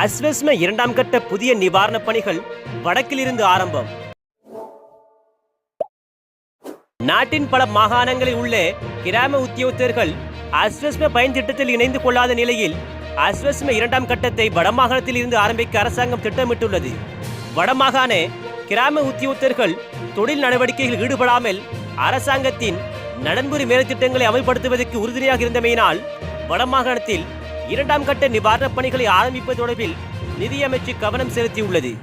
அஸ்வஸ்ம இரண்டாம் கட்ட புதிய நிவாரணப் பணிகள் வடக்கிலிருந்து ஆரம்பம். நாட்டின் பல மாகாணங்களில் உள்ள கிராம உத்தியோகத்தர்கள் அஸ்வஸ்ம பயன் திட்டத்தில் இணைந்து கொள்ளாத நிலையில் அஸ்வஸ்ம இரண்டாம் கட்டத்தை வடமாகாணத்தில் இருந்து ஆரம்பிக்க அரசாங்கம் திட்டமிட்டுள்ளது. வடமாகாண கிராம உத்தியோகத்தர்கள் தொழில் நடவடிக்கைகளில் ஈடுபடாமல் அரசாங்கத்தின் நலன்புரி மேல்திட்டங்களை அமல்படுத்துவதற்கு உறுதுணையாக இருந்தமையினால் வடமாகாணத்தில் இரண்டாம் கட்ட நிவாரணப் பணிகளை ஆரம்பிப்பது தொடர்பில் நிதியமைச்சு கவனம் செலுத்தியுள்ளது.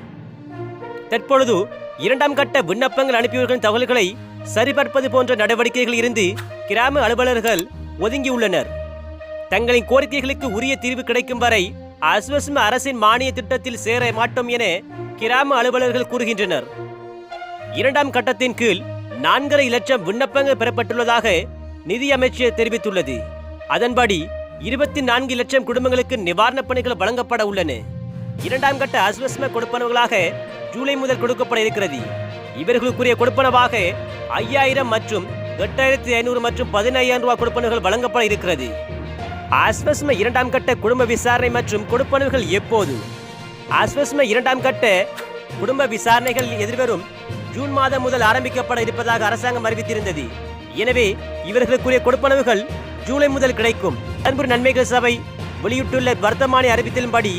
தற்பொழுது இரண்டாம் கட்ட விண்ணப்பங்கள் அனுப்பியவர்களின் தகவல்களை சரிபார்ப்பது போன்ற நடவடிக்கைகளில் இருந்து கிராம அலுவலர்கள் ஒதுங்கியுள்ளனர். தங்களின் கோரிக்கைகளுக்கு உரிய தீர்வு கிடைக்கும் வரை அஸ்வஸ்ம அரசின் மானிய திட்டத்தில் சேர மாட்டோம் என கிராம அலுவலர்கள் கூறுகின்றனர். இரண்டாம் கட்டத்தின் கீழ் நான்கரை லட்சம் விண்ணப்பங்கள் பெறப்பட்டுள்ளதாக நிதியமைச்சர் தெரிவித்துள்ளது. அதன்படி இருபத்தி நான்கு லட்சம் குடும்பங்களுக்கு நிவாரணப் பணிகள் வழங்கப்பட உள்ளன. இரண்டாம் கட்ட அஸ்வஸ்ம கொடுப்பனவுகளாக ஜூலை முதல் கொடுக்கப்பட இருக்கிறது. இவர்களுக்குரிய கொடுப்பனவாக ஐயாயிரம் மற்றும் எட்டாயிரத்தி ஐநூறு மற்றும் பதினையாயிரம் ரூபாய் கொடுப்பனவுகள் வழங்கப்பட இருக்கிறது. அஸ்வஸ்ம இரண்டாம் கட்ட குடும்ப விசாரணை மற்றும் கொடுப்பனவுகள் எப்போது? அஸ்வஸ்ம இரண்டாம் கட்ட குடும்ப விசாரணைகள் எதிர்வரும் ஜூன் மாதம் முதல் ஆரம்பிக்கப்பட இருப்பதாக அரசாங்கம் அறிவித்திருந்தது. எனவே இவர்களுக்குரிய கொடுப்பனவுகள் ஜூலை முதல் கிடைக்கும். அன்பு நன்மைகள் சபை. வெளியிட்டுள்ள வர்த்தமானி அறிவித்தின்படி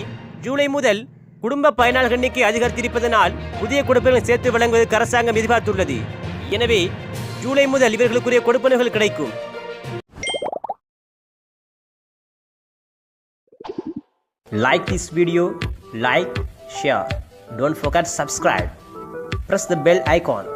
ஜூலை முதல் குடும்ப பயனாளர் எண்ணிக்கை அதிகரித்திருப்பதனால் புதிய கொடுப்பனவுகள் சேர்த்து வழங்குவதற்கு அரசாங்கம் எதிர்பார்த்துள்ளது. எனவே ஜூலை முதல் இவர்களுக்குரிய கொடுப்பனவுகள் கிடைக்கும். Like this video like share. Don't forget subscribe. Press the bell icon.